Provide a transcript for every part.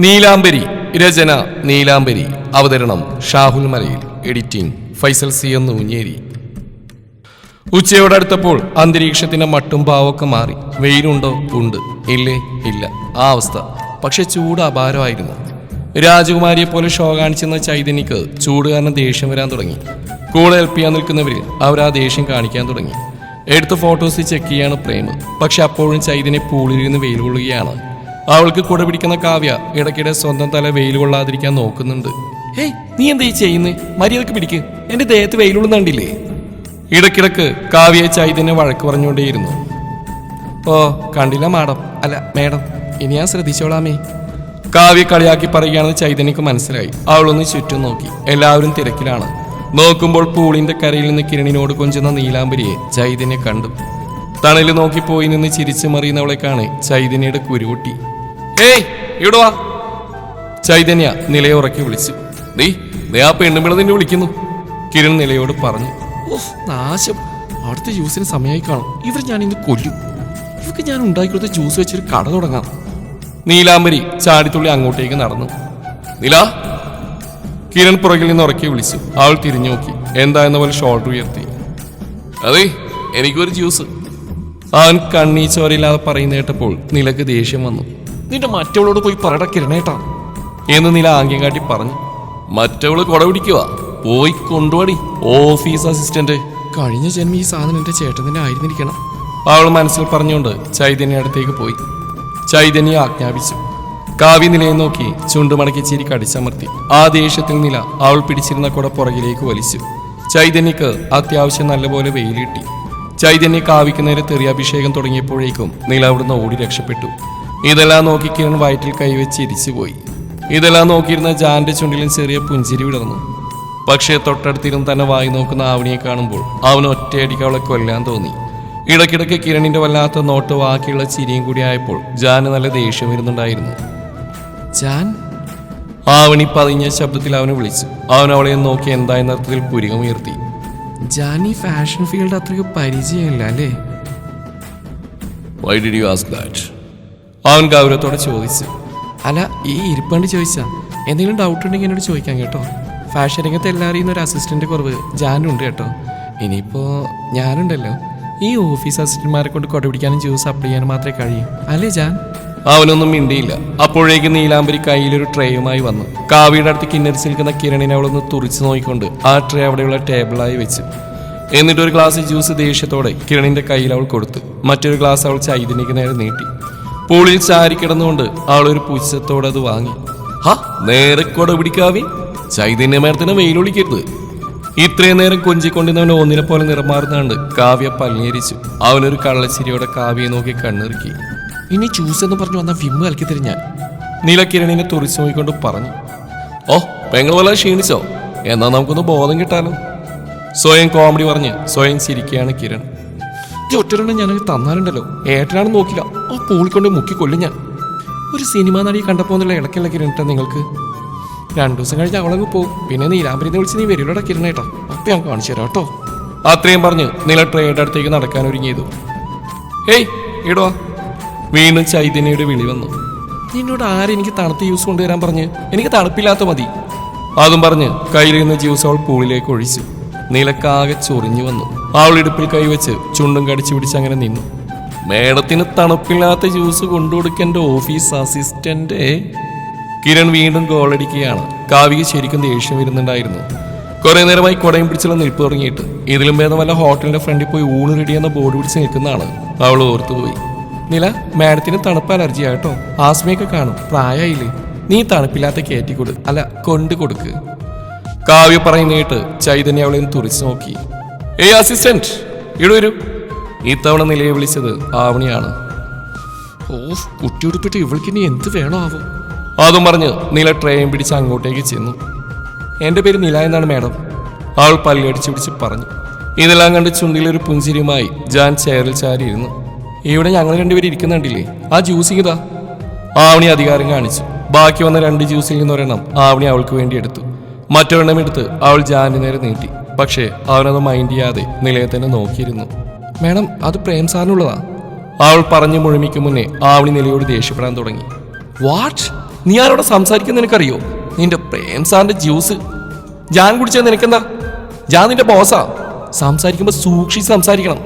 നീലാംബരി രചന നീലാംബരി. അവതരണം ഷാഹുൽ മലയിൽ. Editing Faisal C എന്ന് ഊഞ്ഞേരി ഉച്ചയോടടുത്തപ്പോൾ അന്തരീക്ഷത്തിന്റെ മട്ടും പാവൊക്കെ മാറി. വെയിലുണ്ടോ? ഉണ്ട്. ഇല്ലേ? ഇല്ല. ആ അവസ്ഥ. പക്ഷെ ചൂട് അപാരമായിരുന്നു. രാജകുമാരിയെ പോലെ ഷോ കാണിച്ചെന്ന ചൈതന്യക്ക് ചൂട് കാരണം ദേഷ്യം വരാൻ തുടങ്ങി. കൂടെ ഹെൽപ്പ് ചെയ്യാൻ നിൽക്കുന്നവരിൽ അവർ ആ ദേഷ്യം കാണിക്കാൻ തുടങ്ങി. എടുത്ത ഫോട്ടോസ് ചെക്ക് ചെയ്യാണ് പ്രേം പക്ഷെ അപ്പോഴും ചൈതന്യ പൂളിലിരുന്ന് വെയിൽ കൊള്ളുകയാണ്. അവൾക്ക് കൂടെ പിടിക്കുന്ന കാവ്യ ഇടയ്ക്കിടെ സ്വന്തം തല വെയിൽ കൊള്ളാതിരിക്കാൻ നോക്കുന്നുണ്ട്. ഹേയ് നീ എന്താ ഈ ചെയ്യുന്നേ? മര്യാദയ്ക്ക് പിടിക്ക്. എന്റെ ദേഹത്ത് വെയിലുള്ളുന്നുണ്ടില്ലേ ഇടയ്ക്കിടക്ക് കാവ്യ ചൈതന്യ വഴക്ക് പറഞ്ഞുകൊണ്ടേയിരുന്നു. ഓ കണ്ടില്ല മാഡം. അല്ല മേഡം ഇനി ഞാൻ ശ്രദ്ധിച്ചോളാമേ. കാവ്യ കളിയാക്കി പറയുകയാണെന്ന് ചൈതന്യക്ക് മനസ്സിലായി. അവളൊന്ന് ചുറ്റും നോക്കി. എല്ലാവരും തിരക്കിലാണ്. നോക്കുമ്പോൾ പൂളിന്റെ കരയിൽ നിന്ന് കിരണിനോട് കൊഞ്ചുന്ന നീലാംബരിയെ ചൈതന്യ കണ്ടു. തണലിൽ നോക്കിപ്പോയി നിന്ന് ചിരിച്ചു മറിയുന്നവളെ കാണെ ചൈതന്യയുടെ കുരുവൊട്ടി ഏയ് ഇവിടെ വാ. ചൈതന്യ നിലയെ ഉറക്കി വിളിച്ചു. നീ ദേ ആ പെണ്ണുമ്പിള നിന്നെ വിളിക്കുന്നു. കിരൺ നിലയോട് പറഞ്ഞു ഓഹ് നാശം. അവിടുത്തെ ജ്യൂസിന് സമയമായി കാണും. ഇവർ ഞാൻ ഇന്ന് കൊല്ലും. ഇവർക്ക് ഞാൻ ഉണ്ടാക്കി കൊടുത്ത ജ്യൂസ് വെച്ചൊരു കട തുടങ്ങാം. നീലാംബരി ചാടിത്തുള്ളി അങ്ങോട്ടേക്ക് നടന്നു. നില. കിരൺ പുറകിൽ നിന്ന് ഉറക്കി വിളിച്ചു. അവൾ തിരിഞ്ഞു നോക്കി. എന്താ എന്ന പോലെ ഷോൾഡർ ഉയർത്തി. അതെ എനിക്കൊരു ജ്യൂസ്. അവൻ കണ്ണീച്ചോരയില്ലാതെ പറയുന്ന കേട്ടപ്പോൾ നിലയ്ക്ക് ദേഷ്യം വന്നു. നിന്റെ മറ്റവളോട് പോയി പറയട കിരണേട്ടാ. എന്ന് നില ആംഗ്യം കാട്ടി പറഞ്ഞു. മറ്റവൾ കൊട പിടിക്കുക പോയി കൊണ്ടുപോടി ഓഫീസ് അസിസ്റ്റന്റ്. കഴിഞ്ഞ ജന്മം ഈ സാധനം എന്റെ ചേട്ടന്റെ ആയിരുന്നിരിക്കണം. അവൾ മനസ്സിൽ പറഞ്ഞുകൊണ്ട് ചൈതന്യ അടുത്തേക്ക് പോയി. ചൈതന്യ ആജ്ഞാപിച്ചു. കാവ്യ നിലയെ നോക്കി ചുണ്ടുമടക്കി ചിരി കടിച്ചമർത്തി. ആ ദേഷ്യത്തിൽ നില അവൾ പിടിച്ചിരുന്ന കുട പുറകിലേക്ക് വലിച്ചു. ചൈതന്യക്ക് അത്യാവശ്യം നല്ലപോലെ വെയിലിട്ടി. ചൈതന്യ കാവിക്ക് നേരെ തെറിയാഭിഷേകം തുടങ്ങിയപ്പോഴേക്കും നില അവിടുന്ന് ഓടി രക്ഷപ്പെട്ടു. ഇതെല്ലാം നോക്കി കിരൺ വയറ്റിൽ കൈവച്ച് ഇരിച്ചുപോയി. ഇതെല്ലാം നോക്കിയിരുന്ന ജാന്റെ ചുണ്ടിലും ചെറിയ പുഞ്ചിരി വിടർന്നു. പക്ഷേ തൊട്ടടുത്തിരുന്ന് തന്നെ വായി നോക്കുന്ന ആവണിയെ കാണുമ്പോൾ അവന് ഒറ്റയടിക്ക് അവളെ കൊല്ലാൻ തോന്നി. ഇടയ്ക്കിടയ്ക്ക് കിരണിന്റെ വല്ലാത്ത നോട്ട് ബാക്കിയുള്ള ചിരിയും കൂടി ആയപ്പോൾ ജാന് നല്ല ദേഷ്യം വരുന്നുണ്ടായിരുന്നു. ജാൻ? ആവണി പതിഞ്ഞ ശബ്ദത്തിൽ അവനെ വിളിച്ചു. അവൻ അവളെ നോക്കി എന്തായെന്ന അർത്ഥത്തിൽ പുരികമുയർത്തി ജാനി ഫാഷൻ ഫീൽഡ് അത്രയ്ക്ക് പരിചയമില്ല അല്ലേ? Why did you ask that അവൻ ഗൗരവത്തോടെ ചോദിച്ചു. അല്ല ഈ ഇരിപ്പണ്ട് ചോദിച്ചാ. എന്തെങ്കിലും ഡൗട്ട് ഉണ്ടെങ്കിൽ എന്നോട് ചോദിക്കാം കേട്ടോ. ഫാഷൻ രംഗത്ത് എല്ലാം അറിയുന്ന ഒരു അസിസ്റ്റന്റ് കുറവ് ഞാനുണ്ട് കേട്ടോ. ഇനിയിപ്പോ ഞാനുണ്ടല്ലോ. ഈ ഓഫീസ് അസിസ്റ്റന്റ്മാരെ കൊണ്ട് കൊടപിടിക്കാനും ജ്യൂസ് അപ്ലൈ ചെയ്യാനും മാത്രമേ കഴിയൂ. അല്ലേ ജാൻ? അവനൊന്നും മിണ്ടിയില്ല. അപ്പോഴേക്ക് നീലാംബരി കയ്യിലൊരു ട്രേയുമായി വന്നു. കാവിയുടെ അടുത്ത് കിന്നരിച്ച് നിൽക്കുന്ന കിരണിനെ അവളൊന്ന് തുറിച്ചു നോക്കിക്കൊണ്ട് ആ ട്രേ അവിടെയുള്ള ടേബിളായി വെച്ചു. എന്നിട്ടൊരു ഗ്ലാസ് ജ്യൂസ് ദേഷ്യത്തോടെ കിരണിന്റെ കയ്യിൽ അവൾ കൊടുത്തു. മറ്റൊരു ഗ്ലാസ് അവൾ ചൈതന്യക്ക് നേരെ നീട്ടി. പൂളിൽ ചാരി കിടന്നുകൊണ്ട് ആളൊരു പുച്ഛത്തോടെ അത് വാങ്ങി. ഹാ നേരെ കൊട പിടിക്കാവി. ചൈതന്യമേരത്തിന് വെയിലൊളിക്കരുത് ഇത്രയും നേരം കൊഞ്ചിക്കൊണ്ടിരുന്നവൻ ഒന്നിനെ പോലെ നിറമാറുന്നാണ്ട് കാവ്യ പല്ലേരിച്ചു അവനൊരു കള്ളച്ചിരിയോടെ കാവ്യയെ നോക്കി കണ്ണിറുക്കി. ഇനി ജ്യൂസ് എന്ന് പറഞ്ഞു വന്ന വിമ്മ് കലക്കി തിരിഞ്ഞാൽ നീലക്കിരണിനെ തുറിച്ചു നോക്കിക്കൊണ്ട് പറഞ്ഞു. ഓ പെങ്ങൾ വല്ല ക്ഷീണിച്ചോ? എന്നാ നമുക്കൊന്ന് ബോധം കിട്ടാനോ സ്വയം കോമഡി പറഞ്ഞ് സ്വയം ചിരിക്കുകയാണ് കിരൺ. ഈ ഒറ്റരണ്ണം ഞാനത് തന്നാലുണ്ടല്ലോ. ഏട്ടനാണെന്ന് നോക്കില്ല. ആ പൂളിക്കൊണ്ട് മുക്കി കൊല്ലും ഞാൻ. ഒരു സിനിമ നടിയെ കണ്ടപ്പോ എന്നുള്ള ഇടയ്ക്കുള്ള ഇരുന്നിട്ടാ നിങ്ങൾക്ക്? രണ്ടു ദിവസം കഴിഞ്ഞ് അവളങ്ങ് പോകും. പിന്നെ നീലാംബരിനെ വിളിച്ച് നീ വരില്ലടാ കിരണേട്ടാ. അപ്പൊ ഞാൻ കാണിച്ചു തരാം കേട്ടോ. അത്രയും പറഞ്ഞ് നില ട്രെയിനിന്റെ അടുത്തേക്ക് നടക്കാൻ ഒരുങ്ങിയതു. ഏയ് ഇടുവാ വീണ്ടും ചൈതന്യയുടെ വിളി വന്നു. നിന്നോട് ആരെനിക്ക് തണുത്ത ജ്യൂസ് കൊണ്ടുവരാൻ പറഞ്ഞ്? എനിക്ക് തണുപ്പില്ലാത്ത മതി. അതും പറഞ്ഞ് കയ്യിലിരുന്ന ജ്യൂസ് അവൾ പൂളിലേക്ക് ഒഴിച്ചു. നിലക്കാകെ ചൊറിഞ്ഞു വന്നു. അവൾ കൈവച്ച് ചുണ്ടും കടിച്ചു പിടിച്ച് അങ്ങനെ നിന്നു. മേഡത്തിന് തണുപ്പില്ലാത്ത ജ്യൂസ് കൊണ്ടുകൊടുക്കേണ്ട ഓഫീസ് അസിസ്റ്റന്റ് കിരൺ വീണ്ടും ഗോളടിക്കുകയാണ് കാവിക ശരിക്കും ദേഷ്യം വരുന്നുണ്ടായിരുന്നു. കുറെ നേരമായി കുടയും പിടിച്ചുള്ള നിൽപ്പ് തുടങ്ങിയിട്ട്. ഇതിലും ഭേദം വല്ല ഹോട്ടലിന്റെ ഫ്രണ്ടിൽ പോയി ഊണ് റെഡി എന്ന ബോർഡ് പിടിച്ച് നിൽക്കുന്നതാണ്. അവൾ ഓർത്തുപോയി നില മാഡത്തിന് തണുപ്പ് അലർജി ആട്ടോ ആസ്മയൊക്കെ കാണും. പ്രായമായില്ലേ നീ തണുപ്പില്ലാത്ത കയറ്റിക്കൊടു അല്ല കൊണ്ടു കൊടുക്ക്. കാവ്യ പറയുന്നേട്ട് ചൈതന്യ അവളെ തുറിച്ചു നോക്കി. ഏയ് അസിസ്റ്റന്റ് ഇവിടെ വരൂ. ഇത്തവണ നിലയെ വിളിച്ചത് ആവണിയാണ്. ഓ കുട്ടിയുടുപ്പിട്ട് ഇവൾക്ക് ഇനി എന്ത് വേണോ ആവോ അതും പറഞ്ഞ് നില ട്രെയിൻ പിടിച്ച് അങ്ങോട്ടേക്ക് ചെന്നു. എന്റെ പേര് നില എന്നാണ് മാഡം. അവൾ പല്ലടിച്ച് പിടിച്ച് പറഞ്ഞു. ഇതെല്ലാം കണ്ട് ചുണ്ടിലൊരു പുഞ്ചിരിയുമായി ജാൻ ചെയറിൽ ചാരിയിരുന്നു. ഇവിടെ ഞങ്ങൾ രണ്ടുപേരും ഇരിക്കുന്നുണ്ടില്ലേ ആ ജ്യൂസ് ഇതാ. ആവണി അധികാരം കാണിച്ചു. ബാക്കി വന്ന രണ്ട് ജ്യൂസിൽ നിന്നൊരെണ്ണം ആവണി അവൾക്ക് വേണ്ടി എടുത്തു. മറ്റൊരെണ്ണം എടുത്ത് അവൾ ജാനിന് നേരെ നീട്ടി. പക്ഷേ അവനത് മൈൻഡ് ചെയ്യാതെ നിലയെ തന്നെ നോക്കിയിരുന്നു. മാഡം അത് പ്രേം സാറിനുള്ളതാ. അവൾ പറഞ്ഞു മുഴുമിക്കും മുന്നേ ആവണി നിലയോട് ദേഷ്യപ്പെടാൻ തുടങ്ങി. വാട്ട്? നീ ആരോടെ സംസാരിക്കുന്ന നിനക്കറിയോ? നിന്റെ പ്രേം സാറിന്റെ ജ്യൂസ്. ഞാൻ കുടിച്ചത് നിനക്കെന്താ? ഞാൻ നിന്റെ ബോസാ. സംസാരിക്കുമ്പോൾ സൂക്ഷിച്ച് സംസാരിക്കണം.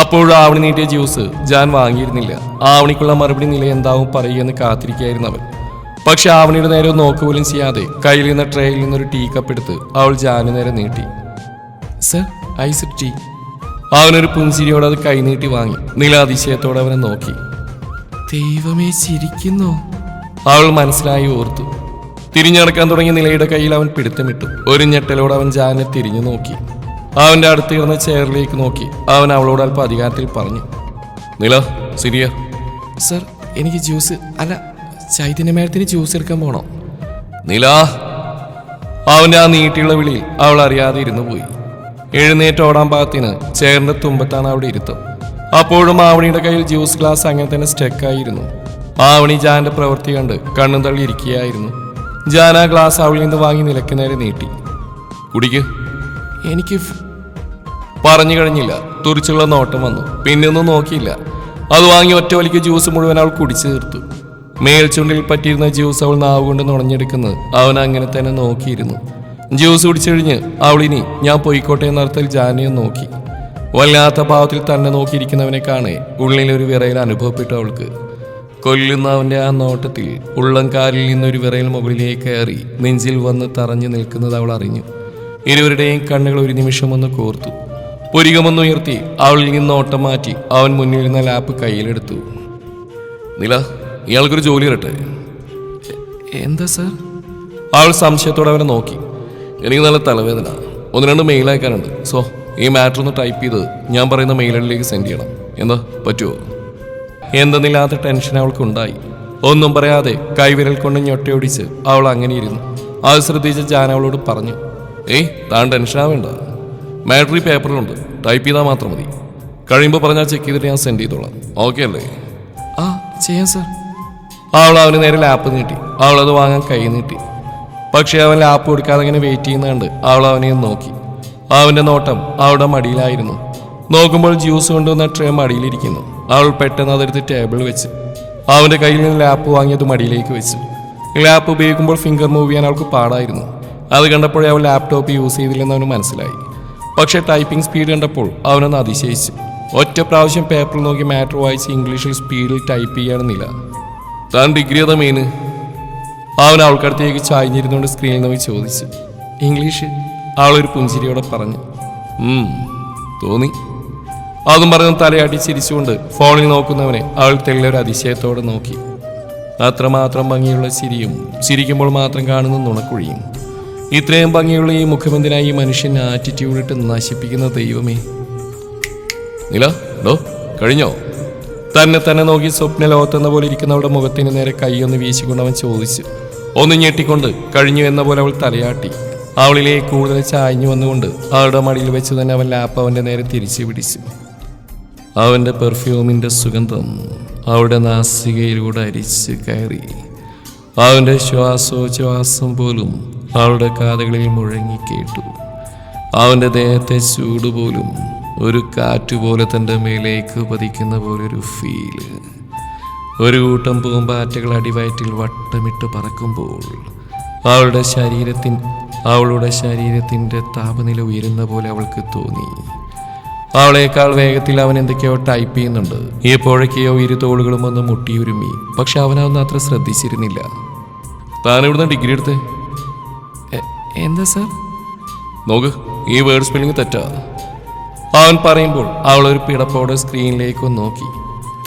അപ്പോഴും ആവണി നീട്ടിയ ജ്യൂസ് ജാൻ വാങ്ങിയിരുന്നില്ല. ആവണിക്കുള്ള മറുപടി നില എന്താവും പറയുമെന്ന് കാത്തിരിക്കുകയായിരുന്നു അവൻ. പക്ഷെ ആവണിയുടെ നേരെ ഒന്ന് നോക്ക് പോലും ചെയ്യാതെ കയ്യിൽ നിന്ന് ട്രേയിൽ നിന്നൊരു ടീ കപ്പ് എടുത്ത് അവൾ ജാനു നേരെ നീട്ടി. Sir ice tea. അവനൊരു പുഞ്ചിരിയോടെ അത് കൈനീട്ടി വാങ്ങി. നില അതിശയത്തോടെ അവനെ നോക്കി. ദൈവമേ ചിരിക്കുന്നു. അവൾ മനസ്സിലായി ഓർത്തു. തിരിഞ്ഞടക്കാൻ തുടങ്ങിയ നിലയുടെ കയ്യിൽ അവൻ പിടുത്തമിട്ടു. ഒരു ഞെട്ടലോട് അവൻ ജാനെ തിരിഞ്ഞു നോക്കി. അവന്റെ അടുത്ത് കിടന്ന ചെയറിലേക്ക് നോക്കി. അവൻ അവളോട് അല്പം അധികാരത്തിൽ പറഞ്ഞു. നില സിരിയ സർ എനിക്ക് ജ്യൂസ് അല്ല ചൈതന്യമേളത്തിന് ജ്യൂസ് എടുക്കാൻ പോണോ? നില അവന്റെ ആ നീട്ടിയുള്ള വിളിയിൽ അവൾ അറിയാതെ ഇരുന്നു പോയി. എഴുന്നേറ്റ് ഓടാൻ പാകത്തിന് ചേറിന്റെ തുമ്പത്താണ് അവിടെ ഇരുത്തം. അപ്പോഴും ആവണിയുടെ കയ്യിൽ ജ്യൂസ് ഗ്ലാസ് അങ്ങനെ തന്നെ സ്റ്റെക്കായിരുന്നു ആവണി ജാന്റെ പ്രവൃത്തി കണ്ട് കണ്ണും തള്ളി ഇരിക്കുകയായിരുന്നു. ജാൻ ആ ഗ്ലാസ് അവളിൽ നിന്ന് വാങ്ങി നിലയ്ക്ക് നേരെ നീട്ടി. കുടിക്ക്. എനിക്ക് പറഞ്ഞു കഴിഞ്ഞില്ല. തുറിച്ചുള്ള നോട്ടം വന്നു. പിന്നെ ഒന്നും നോക്കിയില്ല. അത് വാങ്ങി ഒറ്റ വലിക്ക് ജ്യൂസ് മുഴുവൻ അവൾ കുടിച്ചു തീർത്തു. മേൽച്ചുണ്ടിൽ പറ്റിയിരുന്ന ജ്യൂസ് അവൾ നാവ് കൊണ്ട് നുണഞ്ഞെടുക്കുന്നത് അവൻ അങ്ങനെ തന്നെ നോക്കിയിരുന്നു. ജ്യൂസ് കുടിച്ചുകഴിഞ്ഞ് അവളിനി ഞാൻ പൊയ്ക്കോട്ടെ എന്നർത്ഥത്തിൽ ജാനയെ നോക്കി. വല്ലാത്ത ഭാവത്തിൽ തന്നെ നോക്കിയിരിക്കുന്നവനെ കാണെ ഉള്ളിലൊരു വിറയിൽ അനുഭവപ്പെട്ടു അവൾക്ക്. കൊല്ലുന്ന അവന്റെ ആ നോട്ടത്തിൽ ഉള്ളം കാലിൽ നിന്നൊരു വിറയിൽ മുകളിലേക്ക് കയറി നെഞ്ചിൽ വന്ന് തറഞ്ഞു നിൽക്കുന്നത് അവൾ അറിഞ്ഞു. ഇരുവരുടെയും കണ്ണുകൾ ഒരു നിമിഷം ഒന്ന് കോർത്തു. പുരികമൊന്നുയർത്തി അവളിൽ നിന്ന് ഓട്ടം മാറ്റി അവൻ മുന്നിൽ മുന്നിലിരുന്ന ലാപ്പ് കയ്യിലെടുത്തു. നില ഇയാൾക്കൊരു ജോലി ഇരട്ടെ എന്താ സാർ? ആൾ സംശയത്തോടെ അവനെ നോക്കി. എനിക്ക് നല്ല തലവേദന. ഒന്ന് രണ്ട് മെയിൽ അയക്കാനുണ്ട്. സോ ഈ മാറ്റർ ഒന്ന് ടൈപ്പ് ചെയ്ത് ഞാൻ പറയുന്ന മെയിലിലേക്ക് സെൻഡ് ചെയ്യണം. എന്താ? പറ്റുമോ എന്തെന്നില്ലാത്ത ടെൻഷൻ അവൾക്കുണ്ടായി. ഒന്നും പറയാതെ കൈവിരൽ കൊണ്ട് ഞൊട്ടയൊടിച്ച് അവൾ അങ്ങനെ ഇരുന്നു. അത് ശ്രദ്ധിച്ച് ജാൻ അവളോട് പറഞ്ഞു ഏയ് താൻ ടെൻഷൻ ആവേണ്ട. മാറ്റർ ഈ പേപ്പറിലുണ്ട് ടൈപ്പ് ചെയ്താൽ മാത്രം മതി. കഴിയുമ്പോൾ പറഞ്ഞാൽ ചെക്ക് ചെയ്തിട്ട് ഞാൻ സെൻഡ് ചെയ്തോളാം. ഓക്കെ അല്ലേ? ആ ചെയ്യാം സാർ. അവൾ അവന് നേരെ ലാപ്പ് നീട്ടി. അവൾ അത് വാങ്ങാൻ കൈ നീട്ടി. പക്ഷേ അവൻ ലാപ്പ് കൊടുക്കാതെ അങ്ങനെ വെയിറ്റ് ചെയ്യുന്നുണ്ട്. അവൾ അവനെ നോക്കി. അവന്റെ നോട്ടം അവളുടെ മടിയിലായിരുന്നു. നോക്കുമ്പോൾ ജ്യൂസ് കൊണ്ടുവന്ന ട്രേ മടിയിലിരിക്കുന്നു. അവൾ പെട്ടെന്ന് അതെടുത്ത് ടേബിൾ വെച്ച് അവന്റെ കയ്യിൽ നിന്ന് ലാപ്പ് വാങ്ങിയത് മടിയിലേക്ക് വെച്ചു. ലാപ്പ് ഉപയോഗിക്കുമ്പോൾ ഫിംഗർ മൂവ് ചെയ്യാൻ അവൾക്ക് പാടായിരുന്നു. അത് കണ്ടപ്പോഴേ അവൻ ലാപ്ടോപ്പ് യൂസ് ചെയ്തില്ലെന്ന് അവന് മനസ്സിലായി. പക്ഷേ ടൈപ്പിംഗ് സ്പീഡ് കണ്ടപ്പോൾ അവനൊന്ന് അതിശയിച്ചു. ഒറ്റ പ്രാവശ്യം പേപ്പറിൽ നോക്കി മാറ്റർ വായിച്ച് ഇംഗ്ലീഷിൽ സ്പീഡിൽ ടൈപ്പ് ചെയ്യാണെന്നില്ല താൻ ഡിഗ്രി അതാ മെയിന് അവൻ അവൾക്കടുത്തേക്ക് ചായഞ്ഞിരുന്നുകൊണ്ട് സ്ക്രീനിൽ നോക്കി ചോദിച്ചു. ഇംഗ്ലീഷ്? അവളൊരു പുഞ്ചിരിയോടെ പറഞ്ഞു. "ഉം, തോന്നി. അതും പറഞ്ഞ് തലയാട്ടി ചിരിച്ചുകൊണ്ട് ഫോണിൽ നോക്കുന്നവനെ അവൾ തെല്ലൊരു അതിശയത്തോടെ നോക്കി. അത്രമാത്രം ഭംഗിയുള്ള ചിരിയും ചിരിക്കുമ്പോൾ മാത്രം കാണുന്ന നുണക്കുഴിയും. ഇത്രയും ഭംഗിയുള്ള ഈ മുഖമെന്തിനായി ഈ മനുഷ്യൻ ആറ്റിറ്റ്യൂഡിട്ട് നശിപ്പിക്കുന്ന ദൈവമേ? നില കഴിഞ്ഞോ? തന്നെ തന്നെ നോക്കി സ്വപ്ന ലോകത്തെന്ന പോലെ ഇരിക്കുന്നവളുടെ മുഖത്തിന് നേരെ കൈയൊന്ന് വീശിക്കൊണ്ട് അവൻ ചോദിച്ചു. ഒന്ന് ഞെട്ടിക്കൊണ്ട് കഴിഞ്ഞു എന്ന പോലെ അവൾ തലയാട്ടി. അവളിലേക്ക് കൂടുതൽ ചായഞ്ഞു വന്നുകൊണ്ട് അവളുടെ മടിയിൽ വെച്ച് തന്നെ അവൻ ലാപ്പ് അവന്റെ നേരെ തിരിച്ചു പിടിച്ചു. അവന്റെ പെർഫ്യൂമിന്റെ സുഗന്ധം അവളുടെ നാസികയിലൂടെ അരിച്ച് കയറി. അവന്റെ ശ്വാസോച്ഛ്വാസം പോലും അവളുടെ കാതുകളിൽ മുഴങ്ങി കേട്ടു. അവന്റെ ദേഹത്തെ ചൂട് പോലും ഒരു കാറ്റ് പോലെ തന്റെ മേലേക്ക് പതിക്കുന്ന പോലെ ഒരു ഫീൽ ഒരു കൂട്ടം പൂമ്പാറ്റകൾ അടിവയറ്റിൽ വട്ടമിട്ട് പറക്കുമ്പോൾ അവളുടെ ശരീരത്തിൻ അവളുടെ ശരീരത്തിന്റെ താപനില ഉയരുന്ന പോലെ അവൾക്ക് തോന്നി. അവളേക്കാൾ വേഗത്തിൽ അവൻ എന്തൊക്കെയോ ടൈപ്പ് ചെയ്യുന്നുണ്ട്. എപ്പോഴൊക്കെയോ ഇരു തോളുകളും ഒന്ന് മുട്ടിയുരുമി. പക്ഷെ അവനൊന്നും അത്ര ശ്രദ്ധിച്ചിരുന്നില്ല. താൻ ഇവിടുന്ന് ഡിഗ്രി എടുത്തേ? എന്താ സാർ? നോക്ക് ഈ വേർഡ് സ്പെല്ലിംഗ് തെറ്റാ. അവൻ പറയുമ്പോൾ അവൾ ഒരു പിടപ്പോടെ സ്ക്രീനിലേക്ക് നോക്കി.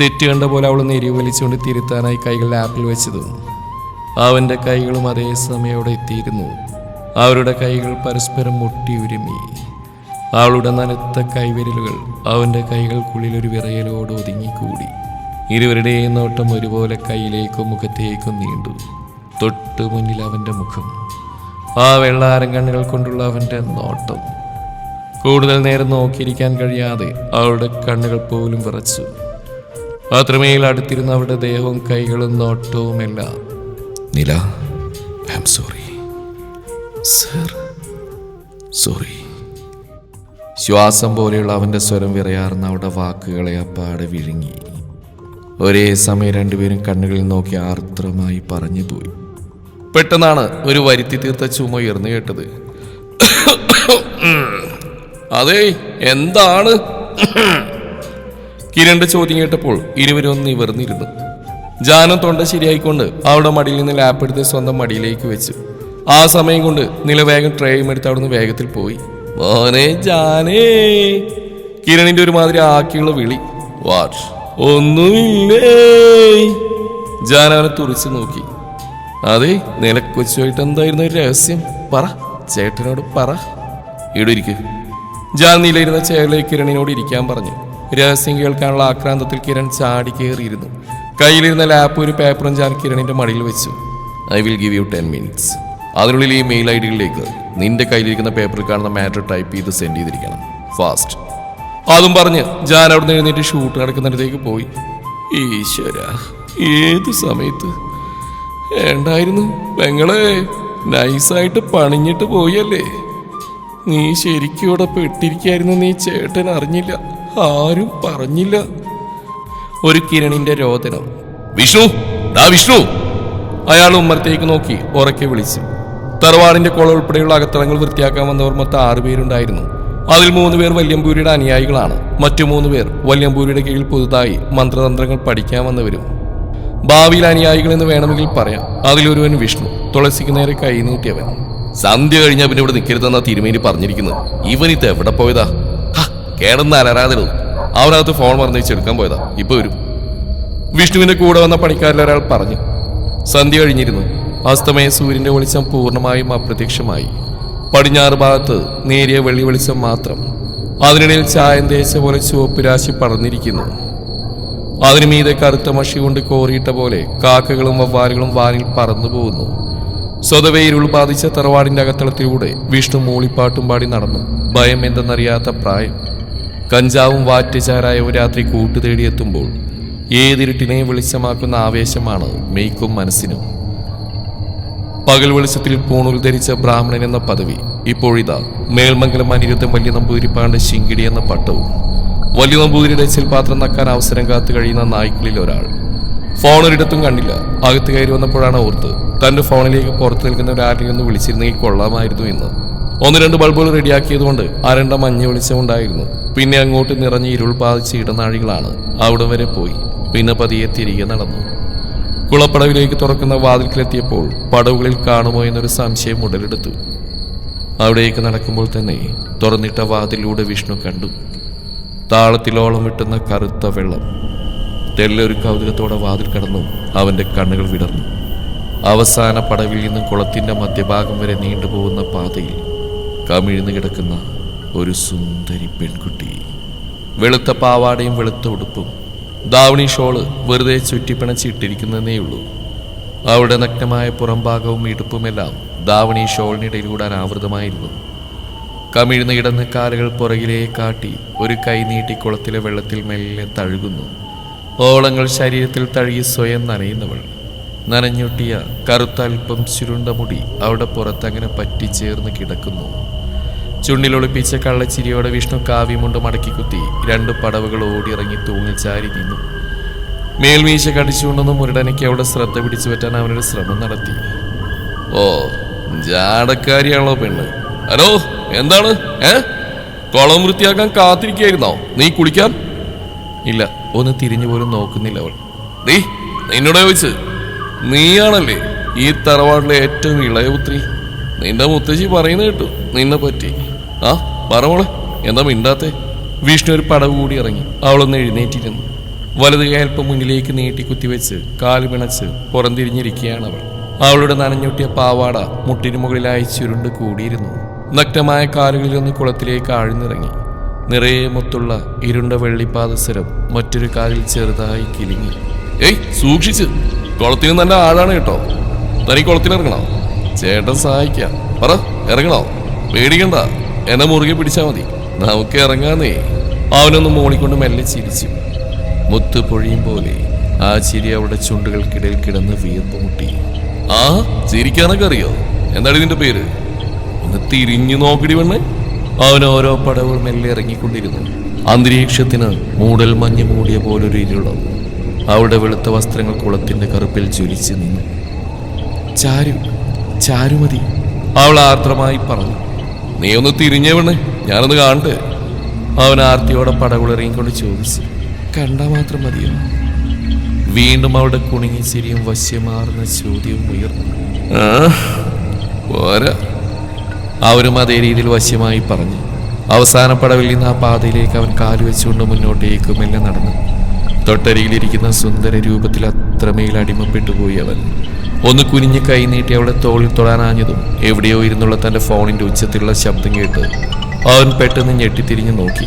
തെറ്റ് കണ്ട പോലെ അവൾ നെരിവ് വലിച്ചുകൊണ്ട് തിരുത്താനായി കൈകൾ ആപ്പിൽ വെച്ച് തന്നു അവന്റെ കൈകളും അതേ സമയം അവിടെ എത്തിയിരുന്നു. അവരുടെ കൈകൾ പരസ്പരം മുട്ടിയുരുമി അവളുടെ നനുത്ത കൈവിരലുകൾ അവന്റെ കൈകൾക്കുള്ളിൽ ഒരു വിറയലോട് ഒതുങ്ങിക്കൂടി. ഇരുവരുടെയും നോട്ടം ഒരുപോലെ കൈയിലേക്കും മുഖത്തേക്കും നീണ്ടു. തൊട്ടു മുന്നിൽ അവന്റെ മുഖം. ആ വെള്ളാരം കണ്ണുകൾ കൊണ്ടുള്ള അവന്റെ നോട്ടം. കൂടുതൽ നേരം നോക്കിയിരിക്കാൻ കഴിയാതെ അവളുടെ കണ്ണുകൾ പോലും വിറച്ചു. മാത്രമേ അടുത്തിരുന്ന അവരുടെ ദേഹവും കൈകളും സർ സോറി. ശ്വാസം പോലെയുള്ള അവന്റെ സ്വരം വിറയാർന്ന അവളുടെ വാക്കുകളെ അപ്പാടെ വിഴുങ്ങി. ഒരേ സമയം രണ്ടുപേരും കണ്ണുകളിൽ നോക്കി ആർദ്രമായി പറഞ്ഞു പോയി പെട്ടെന്നാണ് ഒരു വരുത്തി തീർത്ത ചുമ ഉയർന്നു കേട്ടത്. അതെ എന്താണ്? കിരണിന്റെ ചോദ്യം കേട്ടപ്പോൾ ഇരുവരും ഒന്ന് നിവർന്നിരുന്നു ജാനം തൊണ്ട ശരിയായിക്കൊണ്ട് അവളുടെ മടിയിൽ നിന്ന് ലാപ്പ് എടുത്ത് സ്വന്തം മടിയിലേക്ക് വെച്ചു. ആ സമയം കൊണ്ട് നിലവേഗം ട്രെയും എടുത്ത് അവിടുന്ന് വേഗത്തിൽ പോയി. മോനെ ജാനേ. കിരണിന്റെ ഒരുമാതിരി ആക്കിയുള്ള വിളി. വാട്ട് ഒന്നുമില്ലേ? ജാൻ അവനെ തുറിച്ചു നോക്കി. അതെ നിലക്കൊച്ചുമായിട്ട് എന്തായിരുന്നു ഒരു രഹസ്യം? പറ ചേട്ടനോട് പറ. ഇവിടെ ജാൻ നിലയിരുന്ന ചെയറിലേക്ക് കിരണിനോട് ഇരിക്കാൻ പറഞ്ഞു. രഹസ്യം കേൾക്കാനുള്ള ആക്രാന്തത്തിൽ കിരൺ ചാടി കയറിയിരുന്നു കയ്യിലിരുന്ന ലാപ്പ് ഒരു പേപ്പറും ജാൻ കിരണിന്റെ മടിയിൽ വെച്ചു. I will give you ten minutes. അതിനുള്ളിൽ ഈ മെയിൽ ഐ ഡിയിലേക്ക് നിന്റെ കയ്യിലിരിക്കുന്ന പേപ്പറിൽ കാണുന്ന മാറ്റർ ടൈപ്പ് ചെയ്ത് സെൻഡ് ചെയ്തിരിക്കണം. ഫാസ്റ്റ്. അതും പറഞ്ഞ് ജാൻ അവിടെ എഴുന്നേറ്റ് ഷൂട്ട് നടക്കുന്നിടത്തേക്ക് പോയി. ഈശ്വര ഏത് സമയത്ത്? വേണ്ടായിരുന്നു. പെങ്ങളെ നൈസായിട്ട് പണിഞ്ഞിട്ട് പോയല്ലേ നീ ശരിക്കും ഇവിടെ പെട്ടിരിക്കായിരുന്നു നീ ചേട്ടൻ അറിഞ്ഞില്ല. ആരും പറഞ്ഞില്ല. ഒരു കിരണിന്റെ രോദനം. വിഷ്ണു ഡാ വിഷ്ണു. അയാൾ ഉമ്മറത്തേക്ക് നോക്കി ഉറക്കെ വിളിച്ചു. തറവാടിന്റെ കുളം ഉൾപ്പെടെയുള്ള അകത്തളങ്ങൾ വൃത്തിയാക്കാൻ വന്നവർ മൊത്തം ആറുപേരുണ്ടായിരുന്നു അതിൽ മൂന്ന് പേർ വല്യമ്പൂരിയുടെ അനുയായികളാണ്. മറ്റു മൂന്ന് പേർ വല്യമ്പൂരിയുടെ കീഴിൽ പുതുതായി മന്ത്രതന്ത്രങ്ങൾ പഠിക്കാൻ വന്നവരും. ഭാവിയിൽ അനുയായികൾ എന്ന് വേണമെങ്കിൽ പറയാം. അതിലൊരുവൻ വിഷ്ണു. തുളസിക്ക് നേരെ കൈ നീട്ടിയവൻ സന്ധ്യ കഴിഞ്ഞാൽ പിന്നെ ഇവിടെ നിൽക്കരുതെന്നാ തിരുമേനി പറഞ്ഞിരിക്കുന്നത്. ഇവൻ ഇത് എവിടെ പോയതാ? കേടന്ന് അലരാതിരുന്നു അവനകത്ത് ഫോൺ മറന്നു വെച്ചെടുക്കാൻ പോയതാ. ഇപ്പൊ വരും. വിഷ്ണുവിന്റെ കൂടെ വന്ന പണിക്കാരിൽ ഒരാൾ പറഞ്ഞു. സന്ധ്യ കഴിഞ്ഞിരുന്നു. അസ്തമയ സൂര്യന്റെ വെളിച്ചം പൂർണമായും അപ്രത്യക്ഷമായി. പടിഞ്ഞാറ് ഭാഗത്ത് നേരിയ വെള്ളി വെളിച്ചം മാത്രം. അതിനിടയിൽ ചായം തേച്ച പോലെ ചുവപ്പ് രാശി പടർന്നിരിക്കുന്നു. അതിനു മീതെ കറുത്ത മഷി കൊണ്ട് കോറിയിട്ട പോലെ കാക്കകളും വവ്വാലുകളും വാനിൽ പറന്നു പോകുന്നു. സ്വതവേ ഇരുൾ ബാധിച്ച തറവാടിന്റെ അകത്തളത്തിലൂടെ വിഷ്ണു മൂളിപ്പാട്ടും പാടി നടന്നു. ഭയം എന്തെന്നറിയാത്ത പ്രായം. കഞ്ചാവും വാറ്റുചാരായ ഒരു രാത്രി കൂട്ടുതേടിയെത്തുമ്പോൾ ഏതിരുട്ടിനെ വെളിച്ചമാക്കുന്ന ആവേശമാണ് മെയ്ക്കും മനസ്സിനും. പകൽ വെളിച്ചത്തിൽ പൂണുൽ ധരിച്ച ബ്രാഹ്മണൻ എന്ന പദവി ഇപ്പോഴിതാ മേൽമംഗലം അനിരുദ്ധം വലിയ നമ്പൂതിരിപ്പാണ്ട് ശിങ്കിടി എന്ന പട്ടവും വലിയ നമ്പൂതിരിയുടെ ചിൽപാത്രം നക്കാൻ അവസരം കാത്തു കഴിയുന്ന നായ്ക്കളിൽ ഒരാൾ. ഫോൺ ഒരിടത്തും കണ്ടില്ല. അകത്ത് കയറി വന്നപ്പോഴാണ് ഓർത്ത് തന്റെ ഫോണിലേക്ക് പുറത്തു നിൽക്കുന്ന ഒരാളിനെ ഒന്ന് വിളിച്ചിരുന്നെങ്കിൽ കൊള്ളാമായിരുന്നു എന്ന് ഒന്ന് രണ്ട് ബൾബുകൾ റെഡിയാക്കിയതുകൊണ്ട് അരണ്ട മഞ്ഞ വെളിച്ചമുണ്ടായിരുന്നു പിന്നെ അങ്ങോട്ട് നിറഞ്ഞ ഇരുൾ പാതിച്ച് ഇടനാഴികളാണ് അവിടം വരെ പോയി. പിന്നെ പതിയെ തിരികെ നടന്നു. കുളപ്പടവിലേക്ക് തുറക്കുന്ന വാതിൽക്കിലെത്തിയപ്പോൾ പടവുകളിൽ കാണുമോ എന്നൊരു സംശയം ഉടലെടുത്തു. അവിടേക്ക് നടക്കുമ്പോൾ തന്നെ തുറന്നിട്ട വാതിലൂടെ വിഷ്ണു കണ്ടു. താളത്തിലോളം വിട്ടുന്ന കറുത്ത വെള്ളം. തെല്ലൊരു കൗതുകത്തോടെ വാതിൽ കടന്നു അവന്റെ കണ്ണുകൾ വിടർന്നു. അവസാന പടവിൽ നിന്നും കുളത്തിന്റെ മധ്യഭാഗം വരെ നീണ്ടുപോകുന്ന പാതയിൽ കമിഴ്ന്നു കിടക്കുന്ന ഒരു സുന്ദരി പെൺകുട്ടി. വെളുത്ത പാവാടയും വെളുത്ത ഉടുപ്പും. ദാവണി ഷോൾ വെറുതെ ചുറ്റിപ്പിണച്ചിട്ടിരിക്കുന്നതേയുള്ളൂ. അവിടെ നഗ്നമായ പുറംഭാഗവും ഇടുപ്പുമെല്ലാം ദാവണി ഷോളിനിടയിലൂടെ അനാവൃതമായിരുന്നു കമിഴ്ന്ന് കിടന്ന് കാലുകൾ പുറകിലേ കാട്ടി ഒരു കൈ നീട്ടി കുളത്തിലെ വെള്ളത്തിൽ മെല്ലെ തഴുകുന്നു. ഓളങ്ങൾ ശരീരത്തിൽ തഴുകി സ്വയം നനയുന്നവൾ. നനഞ്ഞൊട്ടിയ കറുത്തൽപ്പം ചുരുണ്ട മുടി അവിടെ പുറത്തങ്ങനെ പറ്റിച്ചേർന്ന് കിടക്കുന്നു. ചുണ്ടിലൊളിപ്പിച്ച കള്ളച്ചിരിയോടെ വിഷ്ണു കാവ്യമുണ്ട് മടക്കി കുത്തി. രണ്ട് പടവുകൾ ഓടിയിറങ്ങി തൂങ്ങിച്ചാരി നിന്നു. മേൽവീശ കടിച്ചുകൊണ്ടെന്ന് മുരടനയ്ക്ക് അവിടെ ശ്രദ്ധ പിടിച്ചു പറ്റാൻ അവനൊരു ശ്രമം നടത്തി. ഓ ജാടക്കാരിയാണല്ലോ പെണ്ണ്? ഹലോ എന്താണ്? ഏ? കുളം വൃത്തിയാക്കാൻ കാത്തിരിക്കായിരുന്നോ? നീ കുളിക്കാൻ? ഇല്ല ഒന്ന് തിരിഞ്ഞു പോലും നോക്കുന്നില്ല അവൾ. നീ നിന്നോട് ചോദിച്ച്. നീയാണല്ലേ ഈ തറവാട്ടിലെ ഏറ്റവും ഇളയ പുത്രി? നിന്റെ മുത്തശ്ശി പറയുന്ന കേട്ടു. നിന്നെ പറ്റി. ആ പറവോളെ എന്താ മിണ്ടാത്തെ? വിഷ്ണു ഒരു പടവ് കൂടി ഇറങ്ങി. അവളൊന്ന് എഴുന്നേറ്റിരുന്നു. വലത് കയൽപ്പം മുന്നിലേക്ക് നീട്ടി കുത്തിവെച്ച് കാൽ പിണച്ച് പുറംതിരിഞ്ഞിരിക്കുകയാണ് അവൾ. അവളുടെ നനഞ്ഞൊട്ടിയ പാവാട മുട്ടിനു മുകളിലായി ചുരുണ്ട് കൂടിയിരുന്നു. നഗ്നമായ കാലുകളിലൊന്ന് കുളത്തിലേക്ക് ആഴ്ന്നിറങ്ങി. നിറയെ മുത്തുള്ള ഇരുണ്ട വെള്ളിപ്പാദസരം മറ്റൊരു കാലിൽ ചെറുതായി കിലിങ്ങി. ഏയ് സൂക്ഷിച്ച്. കുളത്തിന് നല്ല ആഴാണ് കേട്ടോ. തനിക്ക് കുളത്തിലിറങ്ങണോ ചേട്ടൻ സഹായിക്കാം. പറ ഇറങ്ങണോ? പേടിക്കണ്ട. എന്നെ മുറുകെ പിടിച്ചാൽ മതി. നമുക്ക് ഇറങ്ങാന്നേ. അവനൊന്ന് മോളിക്കൊണ്ട് മെല്ലെ ചിരിച്ചു. മുത്ത് പൊഴിയും പോലെ ആ ചിരി അവളുടെ ചുണ്ടുകൾക്കിടയിൽ കിടന്ന് വിയർപ്പ് മുട്ടി. ആ ചിരിക്കാനൊക്കെ അറിയോ? എന്താണ് ഇതിന്റെ പേര്? ഒന്ന് തിരിഞ്ഞു നോക്കടി പെണ്ണ്. അവൻ ഓരോ പടവുകൾ മെല്ലെ ഇറങ്ങിക്കൊണ്ടിരുന്നു. അന്തരീക്ഷത്തിന് മൂടൽ മഞ്ഞ് മൂടിയ പോലൊരു ഇരുളം. അവളുടെ വെളുത്ത വസ്ത്രങ്ങൾ കുളത്തിന്റെ കറുപ്പിൽ ചുരിച്ച് നിന്നു. ചാരു ചാരുമതി അവൾ ആർദ്രമായി പറഞ്ഞു നീ ഒന്ന് തിരിഞ്ഞവണ് ഞാനൊന്ന് കാണട്ടെ. അവൻ ആർത്തിയോടെ പടകുളറിയും കൊണ്ട് ചോദിച്ചു കണ്ടാ മാത്രം മതിയോ വീണ്ടും അവളുടെ കുണുങ്ങി ചിരിയും വശ്യമാർന്ന ചോദ്യവും ഉയർന്നു. പോരാ. അവരും അതേ രീതിയിൽ വശ്യമായി പറഞ്ഞു. അവസാന പടവിൽ നിന്ന് ആ പാതയിലേക്ക് അവൻ കാലുവെച്ചുകൊണ്ട് മുന്നോട്ടേക്കും എല്ലാം നടന്നു. തൊട്ടരികിലിരിക്കുന്ന സുന്ദര രൂപത്തിൽ അത്രമേൽ അടിമപ്പെട്ടു പോയി അവൻ. ഒന്ന് കുനിഞ്ഞ് കൈ നീട്ടി അവളെ തോളിൽ തൊടാനാഞ്ഞതും എവിടെയോ ഇരുന്നുള്ള തന്റെ ഫോണിന്റെ ഉച്ചത്തിലുള്ള ശബ്ദം കേട്ട് അവൻ പെട്ടെന്ന് ഞെട്ടിത്തിരിഞ്ഞു നോക്കി.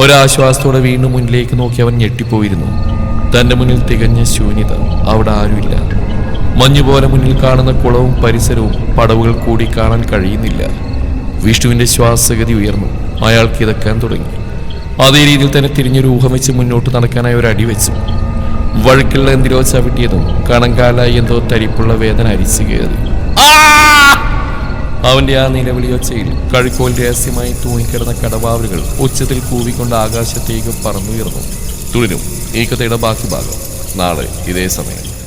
ഒരാശ്വാസത്തോടെ വീണ്ടും മുന്നിലേക്ക് നോക്കി അവൻ ഞെട്ടിപ്പോയിരുന്നു. തന്റെ മുന്നിൽ തികഞ്ഞ ശൂന്യത അവിടെ ആരുമില്ല. മഞ്ഞുപോലെ മുന്നിൽ കാണുന്ന കുളവും പരിസരവും പടവുകൾ കൂടി കാണാൻ കഴിയുന്നില്ല. വിഷ്ണുവിന്റെ ശ്വാസഗതി ഉയർന്നു. അയാൾക്ക് ഇതക്കാൻ തുടങ്ങി. അതേ രീതിയിൽ തന്നെ തിരിഞ്ഞൊരു ഊഹം വെച്ച് മുന്നോട്ട് നടക്കാനായി ഒരു അടി വെച്ചു. വഴുക്കുള്ള എന്തിരോ ചവിട്ടിയതും കണങ്കാലായി എന്തോ തരിപ്പുള്ള വേദന അരിച്ചു കയറി. അവന്റെ ആ നിലവിളിയൊച്ചയിൽ കഴുക്കോൽ രഹസ്യമായി തൂങ്ങിക്കിടന്ന കടവാവലുകൾ ഉച്ചത്തിൽ കൂവിക്കൊണ്ട് ആകാശത്തേക്ക് പറന്നുയർന്നു. തുടരും ഈ കഥയുടെ ബാക്കി ഭാഗം നാളെ ഇതേ സമയം.